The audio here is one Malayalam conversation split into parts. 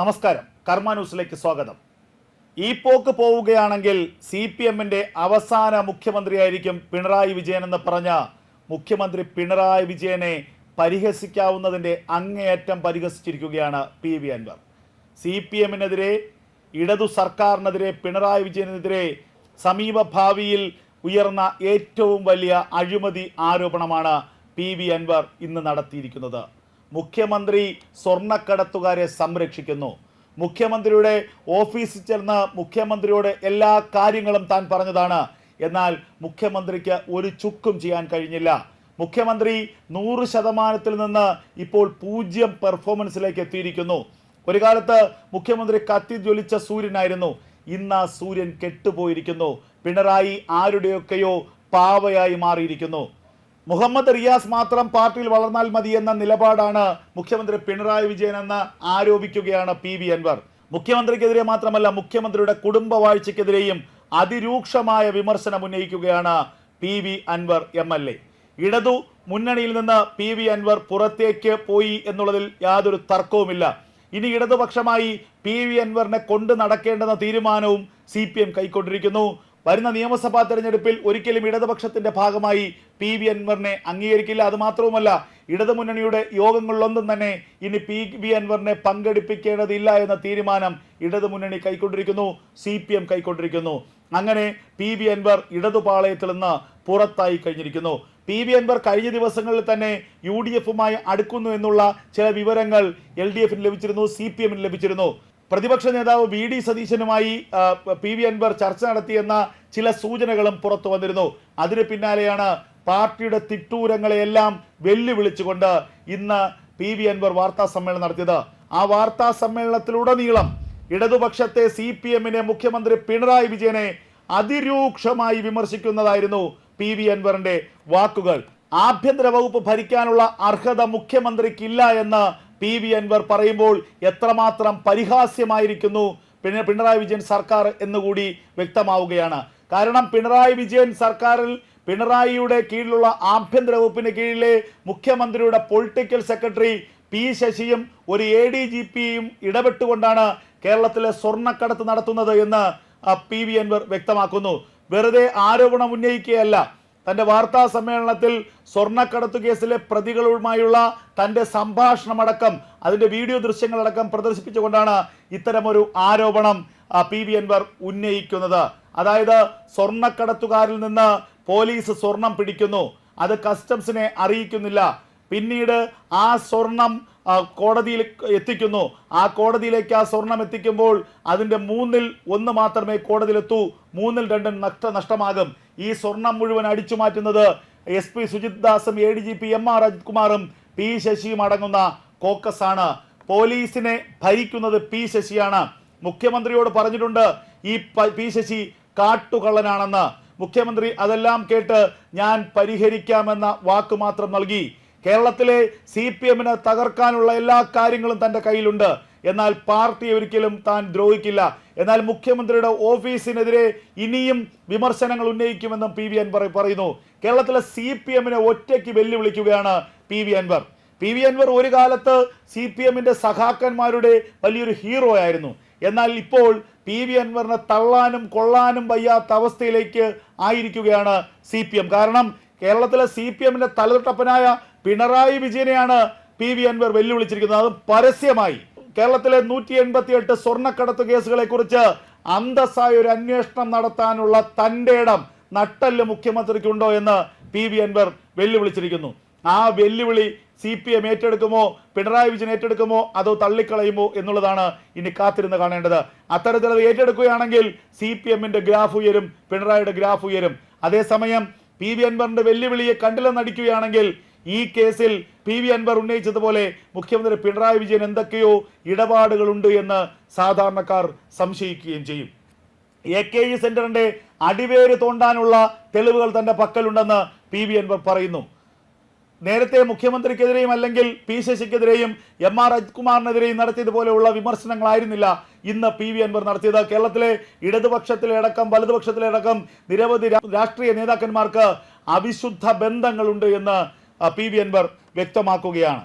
നമസ്കാരം. കർമ്മ ന്യൂസിലേക്ക് സ്വാഗതം. ഈ പോക്ക് പോവുകയാണെങ്കിൽ സി പി എമ്മിന്റെ അവസാന മുഖ്യമന്ത്രിയായിരിക്കും പിണറായി വിജയൻ എന്ന് പറഞ്ഞ മുഖ്യമന്ത്രി പിണറായി വിജയനെ പരിഹസിക്കാവുന്നതിന്റെ അങ്ങേയറ്റം പരിഹസിച്ചിരിക്കുകയാണ് P V Anvar. C P എമ്മിനെതിരെ ഇടതു സർക്കാരിനെതിരെ പിണറായി വിജയനെതിരെ സമീപ ഭാവിയിൽ ഉയർന്ന ഏറ്റവും വലിയ അഴിമതി ആരോപണമാണ് പി വി അൻവർ ഇന്ന് നടത്തിയിരിക്കുന്നത്. മുഖ്യമന്ത്രി സ്വർണക്കടത്തുകാരെ സംരക്ഷിക്കുന്നു. മുഖ്യമന്ത്രിയുടെ ഓഫീസിൽ ചെന്ന് മുഖ്യമന്ത്രിയോട് എല്ലാ കാര്യങ്ങളും താൻ പറഞ്ഞതാണ്. എന്നാൽ മുഖ്യമന്ത്രിക്ക് ഒരു ചുക്കും ചെയ്യാൻ കഴിഞ്ഞില്ല. മുഖ്യമന്ത്രി നൂറ് ശതമാനത്തിൽ നിന്ന് ഇപ്പോൾ പൂജ്യം പെർഫോമൻസിലേക്ക് എത്തിയിരിക്കുന്നു. ഒരു കാലത്ത് മുഖ്യമന്ത്രി കത്തി ജ്വലിച്ച സൂര്യനായിരുന്നു. ഇന്ന് സൂര്യൻ കെട്ടുപോയിരിക്കുന്നു. പിണറായി ആരുടെയൊക്കെയോ പാവയായി മാറിയിരിക്കുന്നു. മുഹമ്മദ് റിയാസ് മാത്രം പാർട്ടിയിൽ വളർന്നാൽ മതി എന്ന നിലപാടാണ് മുഖ്യമന്ത്രി പിണറായി വിജയൻ എന്ന് ആരോപിക്കുകയാണ് പി വി അൻവർ. മുഖ്യമന്ത്രിക്കെതിരെ മാത്രമല്ല മുഖ്യമന്ത്രിയുടെ കുടുംബ വാഴ്ചയ്ക്കെതിരെയും അതിരൂക്ഷമായ വിമർശനം ഉന്നയിക്കുകയാണ് P V Anvar M L A. ഇടതു മുന്നണിയിൽ നിന്ന് പി വി അൻവർ പുറത്തേക്ക് പോയി എന്നുള്ളതിൽ യാതൊരു തർക്കവുമില്ല. ഇനി ഇടതുപക്ഷമായി പി വി അൻവറിനെ കൊണ്ടു നടക്കേണ്ടെന്ന തീരുമാനവും സി പി എം കൈക്കൊണ്ടിരിക്കുന്നു. വരുന്ന നിയമസഭാ തെരഞ്ഞെടുപ്പിൽ ഒരിക്കലും ഇടതുപക്ഷത്തിന്റെ ഭാഗമായി പി വി അൻവറിനെ അംഗീകരിക്കില്ല. അത് മാത്രവുമല്ല ഇടതുമുന്നണിയുടെ യോഗങ്ങളിലൊന്നും തന്നെ ഇനി പി വി അൻവറിനെ പങ്കെടുപ്പിക്കേണ്ടതില്ല എന്ന തീരുമാനം ഇടതുമുന്നണി കൈക്കൊണ്ടിരിക്കുന്നു സി പി എം കൈക്കൊണ്ടിരിക്കുന്നു. അങ്ങനെ പി വി അൻവർ ഇടതുപാളയത്തിൽ നിന്ന് പുറത്തായി കഴിഞ്ഞിരിക്കുന്നു. പി വി അൻവർ കഴിഞ്ഞ ദിവസങ്ങളിൽ തന്നെ യു ഡി എഫുമായി അടുക്കുന്നു എന്നുള്ള ചില വിവരങ്ങൾ എൽ ഡി എഫിന് ലഭിച്ചിരുന്നു സി പി എമ്മിന് ലഭിച്ചിരുന്നു. പ്രതിപക്ഷ നേതാവ് വി ഡി സതീശനുമായി പി വി അൻവർ ചർച്ച നടത്തിയെന്ന ചില സൂചനകളും പുറത്തു വന്നിരുന്നു. അതിന് പിന്നാലെയാണ് പാർട്ടിയുടെ തിട്ടൂരങ്ങളെയെല്ലാം വെല്ലുവിളിച്ചുകൊണ്ട് ഇന്ന് പി വി അൻവർ വാർത്താ സമ്മേളനം നടത്തിയത്. ആ വാർത്താ സമ്മേളനത്തിലുടനീളം ഇടതുപക്ഷത്തെ സി പി എമ്മിനെ മുഖ്യമന്ത്രി പിണറായി വിജയനെ അതിരൂക്ഷമായി വിമർശിക്കുന്നതായിരുന്നു പി വി അൻവറിന്റെ വാക്കുകൾ. ആഭ്യന്തര വകുപ്പ് ഭരിക്കാനുള്ള അർഹത മുഖ്യമന്ത്രിക്കില്ല എന്ന് പി വി അൻവർ പറയുമ്പോൾ എത്രമാത്രം പരിഹാസ്യമായിരിക്കുന്നു പിന്നെ പിണറായി വിജയൻ സർക്കാർ എന്നുകൂടി വ്യക്തമാവുകയാണ്. കാരണം പിണറായി വിജയൻ സർക്കാരിൽ പിണറായിയുടെ കീഴിലുള്ള ആഭ്യന്തര വകുപ്പിന് കീഴിലെ മുഖ്യമന്ത്രിയുടെ പൊളിറ്റിക്കൽ സെക്രട്ടറി പി ശശിയും ഒരു എ ഡി ജി പിയും ഇടപെട്ടുകൊണ്ടാണ് കേരളത്തിലെ സ്വർണക്കടത്ത് നടത്തുന്നത് എന്ന് പി വി അൻവർ വ്യക്തമാക്കുന്നു. വെറുതെ ആരോപണം ഉന്നയിക്കുകയല്ല. തന്റെ വാർത്താ സമ്മേളനത്തിൽ സ്വർണക്കടത്ത് കേസിലെ പ്രതികളുമായുള്ള തന്റെ സംഭാഷണമടക്കം അതിന്റെ വീഡിയോ ദൃശ്യങ്ങളടക്കം പ്രദർശിപ്പിച്ചുകൊണ്ടാണ് ഇത്തരമൊരു ആരോപണം പി വി അൻവർ ഉന്നയിക്കുന്നത്. അതായത് സ്വർണക്കടത്തുകാരിൽ നിന്ന് പോലീസ് സ്വർണം പിടിക്കുന്നു. അത് കസ്റ്റംസിനെ അറിയിക്കുന്നില്ല. പിന്നീട് ആ സ്വർണം കോടതിയിൽ എത്തിക്കുന്നു. ആ കോടതിയിലേക്ക് ആ സ്വർണം എത്തിക്കുമ്പോൾ അതിന്റെ മൂന്നിൽ ഒന്ന് മാത്രമേ കോടതിയിലെത്തൂ. മൂന്നിൽ രണ്ടും നഷ്ട നഷ്ടമാകും. ഈ സ്വർണം മുഴുവൻ അടിച്ചു മാറ്റുന്നത് S P Sujith ദാസും A D G P M R Ajith കുമാറും പി ശശിയും അടങ്ങുന്ന കോക്കസ് ആണ് പോലീസിനെ ഭരിക്കുന്നത് പി ശശിയാണ്. മുഖ്യമന്ത്രിയോട് പറഞ്ഞിട്ടുണ്ട് ഈ പി ശശി കാട്ടുകള്ളനാണെന്ന്. മുഖ്യമന്ത്രി അതെല്ലാം കേട്ട് ഞാൻ പരിഹരിക്കാമെന്ന വാക്ക് മാത്രം നൽകി. കേരളത്തിലെ സി പി എമ്മിനെ തകർക്കാനുള്ള എല്ലാ കാര്യങ്ങളും തന്റെ കയ്യിലുണ്ട്. എന്നാൽ പാർട്ടി ഒരിക്കലും താൻ ദ്രോഹിക്കില്ല. എന്നാൽ മുഖ്യമന്ത്രിയുടെ ഓഫീസിനെതിരെ ഇനിയും വിമർശനങ്ങൾ ഉന്നയിക്കുമെന്നും പി വി അൻവർ പറയുന്നു. കേരളത്തിലെ സി പി എമ്മിനെ ഒറ്റയ്ക്ക് വെല്ലുവിളിക്കുകയാണ് P V Anvar. P V Anvar ഒരു കാലത്ത് സി പി എമ്മിന്റെ സഖാക്കന്മാരുടെ വലിയൊരു ഹീറോ ആയിരുന്നു എന്നാൽ ഇപ്പോൾ പി വി അൻവറിനെ തള്ളാനും കൊള്ളാനും വയ്യാത്ത അവസ്ഥയിലേക്ക് ആയിരിക്കുകയാണ് സി കാരണം കേരളത്തിലെ സി പി എമ്മിന്റെ തലതൊട്ടപ്പനായ പിണറായി വിജയനെയാണ് പി വി അൻവർ വെല്ലുവിളിച്ചിരിക്കുന്നത്. അതും പരസ്യമായി. കേരളത്തിലെ നൂറ്റി എൺപത്തി എട്ട് സ്വർണക്കടത്ത് കേസുകളെ കുറിച്ച് അന്തസ്സായ ഒരു അന്വേഷണം നടത്താനുള്ള തന്റെ ഇടം നട്ടൽ മുഖ്യമന്ത്രിക്കുണ്ടോ എന്ന് പി വി അൻവർ വെല്ലുവിളിച്ചിരിക്കുന്നു. ആ വെല്ലുവിളി സി പി എം ഏറ്റെടുക്കുമോ? പിണറായി വിജയൻ ഏറ്റെടുക്കുമോ? അതോ തള്ളിക്കളയുമോ എന്നുള്ളതാണ് ഇനി കാത്തിരുന്ന് കാണേണ്ടത്. അത്തരത്തിൽ അത് ഏറ്റെടുക്കുകയാണെങ്കിൽ സി പി എമ്മിന്റെ ഗ്രാഫ് ഉയരും പിണറായിയുടെ ഗ്രാഫ് ഉയരും. അതേസമയം പി വി അൻവറിന്റെ വെല്ലുവിളിയെ കണ്ടില്ലെന്നടിക്കുകയാണെങ്കിൽ ഈ കേസിൽ പി വി അൻവർ ഉന്നയിച്ചതുപോലെ മുഖ്യമന്ത്രി പിണറായി വിജയൻ എന്തൊക്കെയോ ഇടപാടുകളുണ്ട് എന്ന് സാധാരണക്കാർ സംശയിക്കുകയും ചെയ്യും. എ കെ ഇ സെന്ററിന്റെ അടിവേര് തോണ്ടാനുള്ള തെളിവുകൾ തന്റെ പക്കലുണ്ടെന്ന് പി വി അൻവർ പറയുന്നു. നേരത്തെ മുഖ്യമന്ത്രിക്കെതിരെയും അല്ലെങ്കിൽ പി ശശിക്കെതിരെയും എം ആർ അജ്കുമാറിനെതിരെയും നടത്തിയതുപോലെയുള്ള വിമർശനങ്ങളായിരുന്നില്ല ഇന്ന് പി വി അൻവർ നടത്തിയത്. കേരളത്തിലെ ഇടതുപക്ഷത്തിലെ അടക്കം വലതുപക്ഷത്തിലെ അടക്കം നിരവധി രാഷ്ട്രീയ നേതാക്കന്മാർക്ക് അവിശുദ്ധ ബന്ധങ്ങളുണ്ട് എന്ന് പി. വി. അൻവർ വ്യക്തമാക്കുകയാണ്.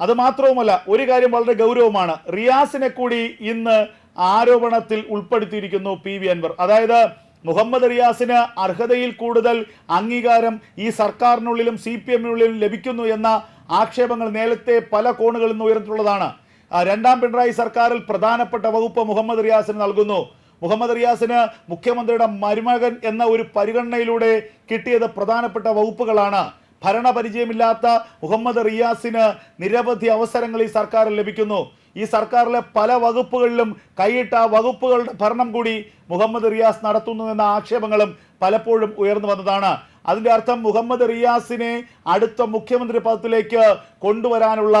അത് മാത്രവുമല്ല ഒരു കാര്യം വളരെ ഗൗരവമാണ്. റിയാസിനെ കൂടി ഇന്ന് ആരോപണത്തിൽ ഉൾപ്പെടുത്തിയിരിക്കുന്നു പി. വി. അൻവർ. അതായത് മുഹമ്മദ് റിയാസിന് അർഹതയിൽ കൂടുതൽ അംഗീകാരം ഈ സർക്കാരിനുള്ളിലും സി. പി. എമ്മിനുള്ളിലും ലഭിക്കുന്നു എന്ന ആക്ഷേപങ്ങൾ നേരത്തെ പല കോണുകളിൽ നിന്ന് ഉയർന്നിട്ടുള്ളതാണ്. രണ്ടാം പിണറായി സർക്കാരിൽ പ്രധാനപ്പെട്ട വകുപ്പ് മുഹമ്മദ് റിയാസിന് നൽകുന്നു. മുഹമ്മദ് റിയാസിന് മുഖ്യമന്ത്രിയുടെ മരുമകൻ എന്ന ഒരു പരിഗണനയിലൂടെ കിട്ടിയത് പ്രധാനപ്പെട്ട വകുപ്പുകളാണ്. ഭരണപരിചയമില്ലാത്ത മുഹമ്മദ് റിയാസിന് നിരവധി അവസരങ്ങൾ ഈ സർക്കാർ ലഭിക്കുന്നു. ഈ സർക്കാരിലെ പല വകുപ്പുകളിലും കൈയിട്ട വകുപ്പുകളുടെ ഭരണം കൂടി മുഹമ്മദ് റിയാസ് നടത്തുന്നു എന്ന ആക്ഷേപങ്ങളും പലപ്പോഴും ഉയർന്നു വന്നതാണ്. അതിന്റെ അർത്ഥം മുഹമ്മദ് റിയാസിനെ അടുത്ത മുഖ്യമന്ത്രി പദത്തിലേക്ക് കൊണ്ടുവരാനുള്ള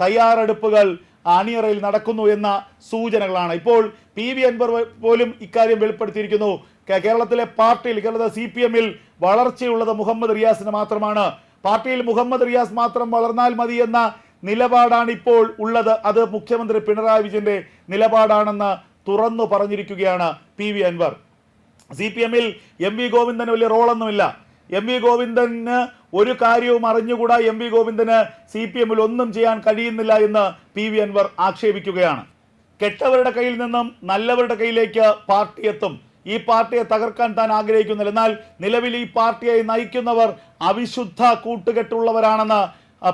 തയ്യാറെടുപ്പുകൾ അണിയറയിൽ നടക്കുന്നു എന്ന സൂചനകളാണ്. ഇപ്പോൾ പി വി അൻവർ പോലും ഇക്കാര്യം വെളിപ്പെടുത്തിയിരിക്കുന്നു. കേരളത്തിലെ പാർട്ടിയിൽ കേരളത്തിലെ സി പി എമ്മിൽ വളർച്ചയുള്ളത് മുഹമ്മദ് റിയാസിന് മാത്രമാണ്. പാർട്ടിയിൽ മുഹമ്മദ് റിയാസ് മാത്രം വളർന്നാൽ മതി എന്ന നിലപാടാണ് ഇപ്പോൾ ഉള്ളത്. അത് മുഖ്യമന്ത്രി പിണറായി വിജയന്റെ നിലപാടാണെന്ന് തുറന്നു പറഞ്ഞിരിക്കുകയാണ് P V Anvar. C P എമ്മിൽ എം വി ഗോവിന്ദന് വലിയ റോളൊന്നുമില്ല. എം വി ഗോവിന്ദന് ഒരു കാര്യവും അറിഞ്ഞുകൂടാ. എം വി ഗോവിന്ദന് സി പി എമ്മിൽ ഒന്നും ചെയ്യാൻ കഴിയുന്നില്ല എന്ന് പി വി അൻവർ ആക്ഷേപിക്കുകയാണ്. കെട്ടവരുടെ കയ്യിൽ നിന്നും നല്ലവരുടെ കയ്യിലേക്ക് പാർട്ടി എത്തും. ഈ പാർട്ടിയെ തകർക്കാൻ താൻ ആഗ്രഹിക്കുന്നില്ല. എന്നാൽ നിലവിൽ ഈ പാർട്ടിയെ നയിക്കുന്നവർ അവിശുദ്ധ കൂട്ടുകെട്ടുള്ളവരാണെന്ന്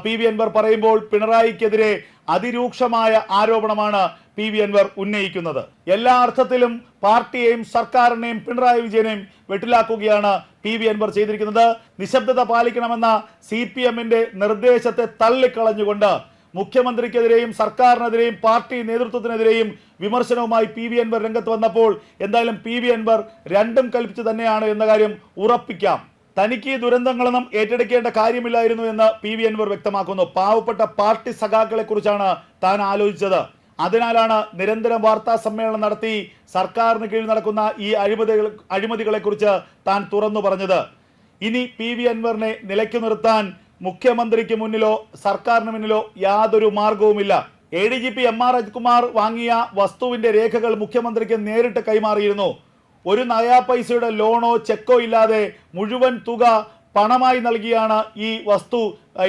പി വി അൻവർ പറയുമ്പോൾ പിണറായിക്കെതിരെ അതിരൂക്ഷമായ ആരോപണമാണ് പി വി അൻവർ ഉന്നയിക്കുന്നത്. എല്ലാ അർത്ഥത്തിലും പാർട്ടിയെയും സർക്കാരിനെയും പിണറായി വിജയനെയും വെട്ടിലാക്കുകയാണ് പി വി അൻവർ ചെയ്തിരിക്കുന്നത്. നിശബ്ദത പാലിക്കണമെന്ന സി പി എമ്മിന്റെ നിർദ്ദേശത്തെ തള്ളിക്കളഞ്ഞുകൊണ്ട് മുഖ്യമന്ത്രിക്കെതിരെയും സർക്കാരിനെതിരെയും പാർട്ടി നേതൃത്വത്തിനെതിരെയും വിമർശനവുമായി പി വി അൻവർ രംഗത്ത് വന്നപ്പോൾ എന്തായാലും പി വി അൻവർ രണ്ടും കൽപ്പിച്ചു തന്നെയാണ് എന്ന കാര്യം ഉറപ്പിക്കാം. തനിക്ക് ഈ ദുരന്തങ്ങളൊന്നും ഏറ്റെടുക്കേണ്ട കാര്യമില്ലായിരുന്നു എന്ന് പി വി അൻവർ വ്യക്തമാക്കുന്നു. പാവപ്പെട്ട പാർട്ടി സഖാക്കളെ കുറിച്ചാണ് താൻ ആലോചിച്ചത്. അതിനാലാണ് നിരന്തരം വാർത്താ സമ്മേളനം നടത്തി സർക്കാരിന് കീഴിൽ നടക്കുന്ന ഈ അഴിമതികൾ അഴിമതികളെ കുറിച്ച് താൻ തുറന്നു പറഞ്ഞത്. ഇനി പി വി അൻവറിനെ നിലയ്ക്കു നിർത്താൻ മുഖ്യമന്ത്രിക്ക് മുന്നിലോ സർക്കാരിന് മുന്നിലോ യാതൊരു മാർഗവുമില്ല. A D G P M R Ajkumar വാങ്ങിയ വസ്തുവിന്റെ രേഖകൾ മുഖ്യമന്ത്രിക്ക് നേരിട്ട് കൈമാറിയിരുന്നു. ഒരു നയാ പൈസയുടെ ലോണോ ചെക്കോ ഇല്ലാതെ മുഴുവൻ തുക പണമായി നൽകിയാണ് ഈ വസ്തു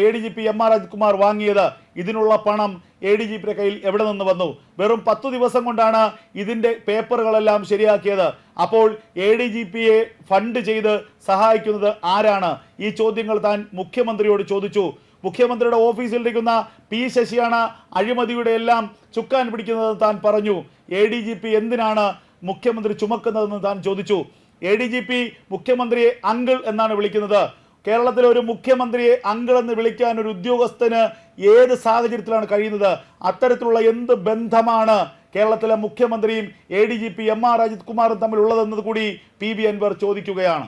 A D G P M R Ajkumar വാങ്ങിയത്. ഇതിനുള്ള പണം എ ഡി ജി പിയുടെ കയ്യിൽ എവിടെ നിന്ന് വന്നു? വെറും പത്തു ദിവസം കൊണ്ടാണ് ഇതിന്റെ പേപ്പറുകളെല്ലാം ശരിയാക്കിയത്. അപ്പോൾ എ ഡി ജി പിയെ ഫണ്ട് ചെയ്ത് സഹായിക്കുന്നത് ആരാണ്? ഈ ചോദ്യങ്ങൾ താൻ മുഖ്യമന്ത്രിയോട് ചോദിച്ചു. മുഖ്യമന്ത്രിയുടെ ഓഫീസിലിരിക്കുന്ന പി ശശിയാണ് അഴിമതിയുടെ എല്ലാം ചുക്കാൻ പിടിക്കുന്നതെന്ന് താൻ പറഞ്ഞു. എ ഡി ജി പി എന്തിനാണ് മുഖ്യമന്ത്രി ചുമക്കുന്നതെന്ന് താൻ ചോദിച്ചു. എ ഡി ജി പി മുഖ്യമന്ത്രിയെ അങ്കിൾ എന്നാണ് വിളിക്കുന്നത്. കേരളത്തിലെ ഒരു മുഖ്യമന്ത്രിയെ അങ്കിളെന്ന് വിളിക്കാൻ ഒരു ഉദ്യോഗസ്ഥന് ഏത് സാഹചര്യത്തിലാണ് കഴിയുന്നത്? അത്തരത്തിലുള്ള എന്ത് ബന്ധമാണ് കേരളത്തിലെ മുഖ്യമന്ത്രിയും A D G P M R Ajith കുമാറും തമ്മിലുള്ളതെന്നത് കൂടി പി ബി അൻവർ ചോദിക്കുകയാണ്.